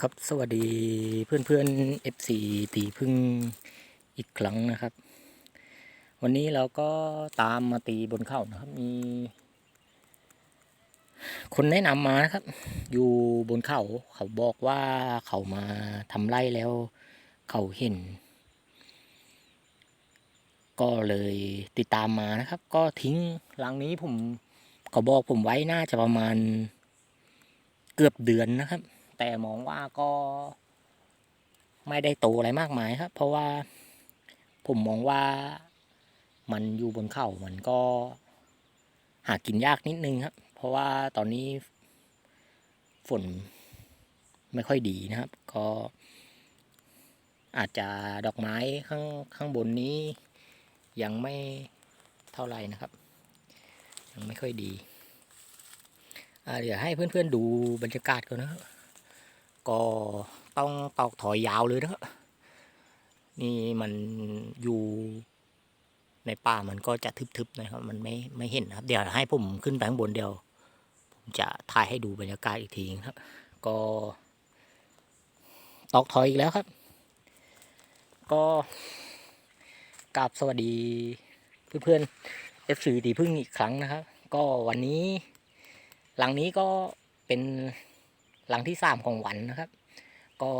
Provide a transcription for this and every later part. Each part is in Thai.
ครับสวัสดีเพื่อนเพื่อนเอฟซีตีพึ่งอีกครั้งนะครับ วันนี้เราก็ตามมาตีบนเขานะครับ มี คนแนะนำมานะครับ อยู่บนเขาเขาบอกว่าเขามาทำไร่แล้ว เขาเห็น ก็เลยติดตามมานะครับ ก็ทิ้งหลังนี้ผมเขาบอกผมไว้น่าจะประมาณเกือบเดือนนะครับ แต่มองว่าก็ไม่ได้โตอะไรมากมายครับ เพราะว่าผมมองว่ามันอยู่บนเขามันก็หากินยากนิดนึงครับ เพราะว่าตอนนี้ฝนไม่ค่อยดีนะครับ ก็อาจจะดอกไม้ข้างข้างบนนี้ ยังไม่เท่าไหร่นะครับ ยังไม่ค่อยดีเดี๋ยวให้เพื่อนๆดูบรรยากาศก่อนนะครับ ก็ต้องตอกถอยยาวเลยนะครับนี่มันอยู่ในป่ามันก็จะทึบๆนะครับ มันไม่ไม่เห็นนะครับ เดี๋ยวให้ผมขึ้นไปข้างบนเดียว ผมจะถ่ายให้ดูบรรยากาศอีกทีนะครับ ก็ตอกถอยอีกแล้วครับ ก็กราบสวัสดีเพื่อนๆเอฟซีตีพึ่งอีกครั้งนะครับ ก็วันนี้ หลังนี้ก็เป็น หลังที่สามของวันนะครับ ก็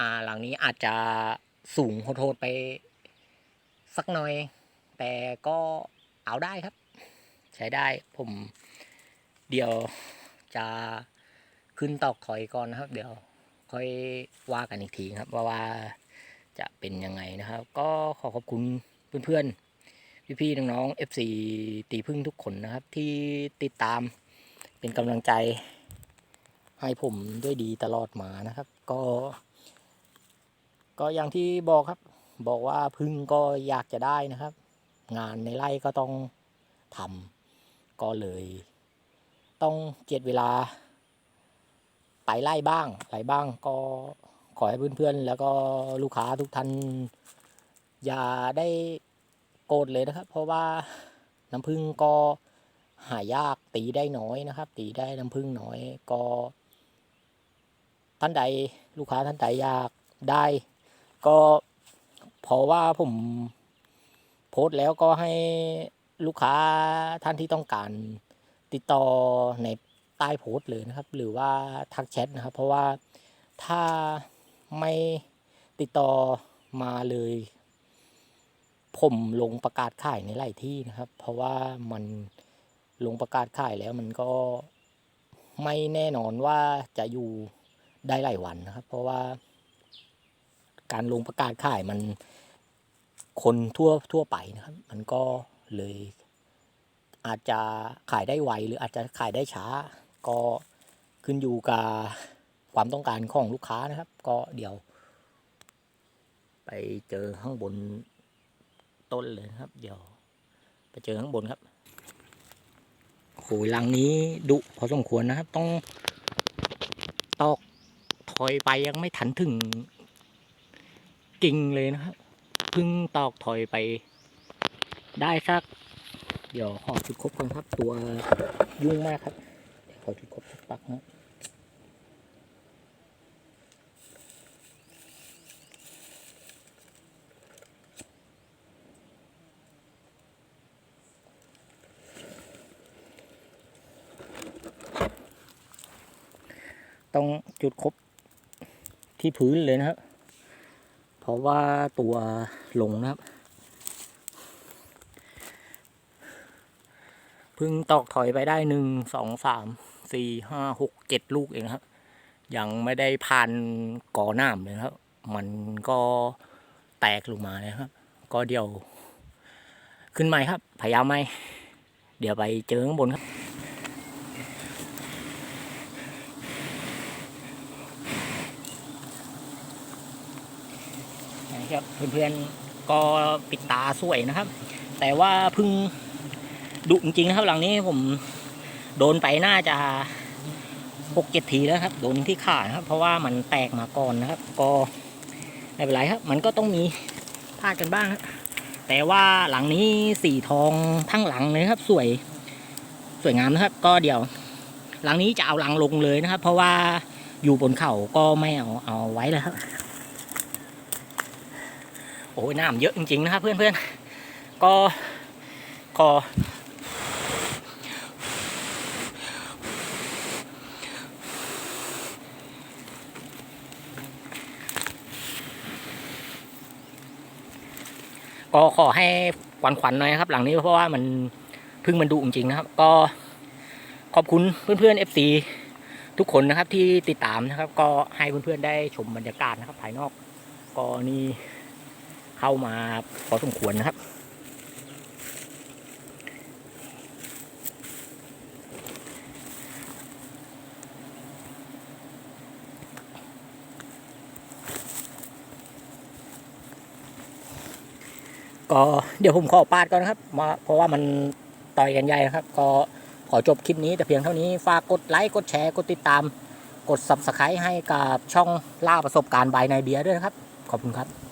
อ่าหลังนี้อาจจะสูงโหดๆไปสักหน่อย แต่ก็เอาได้ครับ ใช้ได้ผมเดี๋ยวจะขึ้นตอกถอยก่อนนะครับ เดี๋ยวค่อยว่ากันอีกทีครับว่าว่าจะเป็นยังไงนะครับ ก็ขอขอบคุณเพื่อนๆ พี่ๆน้องๆ FC ตีพึ่งทุกคนนะครับ ที่ติดตามเป็นกำลังใจ ให้ผมด้วยดีตลอดมานะครับ ก็ ก็อย่างที่บอกครับ บอกว่าพึ่งก็อยากจะได้นะครับ งานในไร่ก็ต้องทำก็เลย ต้องเจ็ดเวลาไปไล่บ้างอะไรบ้างก็ขอให้เพื่อนๆ แล้วก็ลูกค้าทุกท่านอย่าได้โกรธเลยนะครับ เพราะว่าน้ำพึ่งก็หายากตีได้น้อยนะครับ ตีได้น้ำพึ่งน้อยก็ ท่านใดลูกค้าท่านใดอยากได้ ก็เพราะว่าผมโพสต์แล้วก็ให้ลูกค้าท่านที่ต้องการติดต่อในใต้โพสต์เลยนะครับ หรือว่าทักแชทนะครับ เพราะว่าถ้าไม่ติดต่อมาเลย ผมลงประกาศขายในหลายที่นะครับ เพราะว่ามันลงประกาศขายแล้วมันก็ไม่แน่นอนว่าจะอยู่ ได้หลายวันนะครับ เพราะว่า การลงประกาศขายมันคนทั่วทั่วไปนะครับ มันก็เลยอาจจะขายได้ไวหรืออาจจะขายได้ช้า ก็ขึ้นอยู่กับความต้องการของลูกค้านะครับ ก็เดี๋ยว ไปเจอข้างบนต้นเลยครับ เดี๋ยว ไปเจอข้างบนครับโหยลังนี้ดุพอสมควรนะครับ ต้องตอก ถอยไปยังไม่ทันถึงกิ่งเลยนะครับเพิ่งตอกถอยไป ได้สัก เดี๋ยวขอจุดคบก่อนครับตัวยุ่งมากครับเดี๋ยวขอจุดคบสักปักนะต้องจุดครบ ที่พื้นเลยนะครับ เพราะว่าตัวหลงนะครับพิ่งตอกถอยไปได้หนึ่งสองสามสี่ห้าหกเจ็ดลูกเองครับ ยังไม่ได้ผ่านก่อหนามเลยครับ มันก็แตกลงมาเลยครับ ก็เดี๋ยว ขึ้นใหม่ครับพยายามไหมเดี๋ยวไปเจอข้างบนครับ ครับเพื่อนๆก็ปิดตาสวยนะครับ แต่ว่าพึ่งดุจริงๆนะครับหลังนี้ผมโดนไปน่าจะหกเจ็ดทีแล้วครับ โดนที่ขานะครับ เพราะว่ามันแตกมาก่อนนะครับ ก็ไม่เป็นไรครับ มันก็ต้องมีพลาดกันบ้างครับแต่ว่าหลังนี้สีทองทั้งหลังเลยครับ สวยสวยงามนะครับ ก็เดี๋ยว หลังนี้จะเอาหลังลงเลยนะครับ เพราะว่าอยู่บนเขาก็ไม่เอาเอาไว้เลยครับ อ้ยน้ำเยอะจริงๆนะครับเพื่อนๆก็ขอก็ขอให้ขวัญขวัญๆหน่อยนะครับ หลังนี้เพราะว่ามันพึ่งมันดุจริงๆนะครับ ก็ขอบคุณเพื่อนๆ FC ทุกคนนะครับที่ติดตามนะครับ ก็ให้เพื่อนๆได้ชมบรรยากาศนะครับภายนอก ก็นี่ เข้ามาพอสมควรนะครับ ก็เดี๋ยวผมขอปาดก่อนนะครับมาเพราะว่ามันต่อยกันใหญ่นะครับ ก็ขอจบคลิปนี้แต่เพียงเท่านี้ ฝากกดไลค์ กดแชร์ กดติดตาม กด subscribe ให้กับช่องล่าประสบการณ์บายนเบียร์ด้วยนะครับ ขอบคุณครับ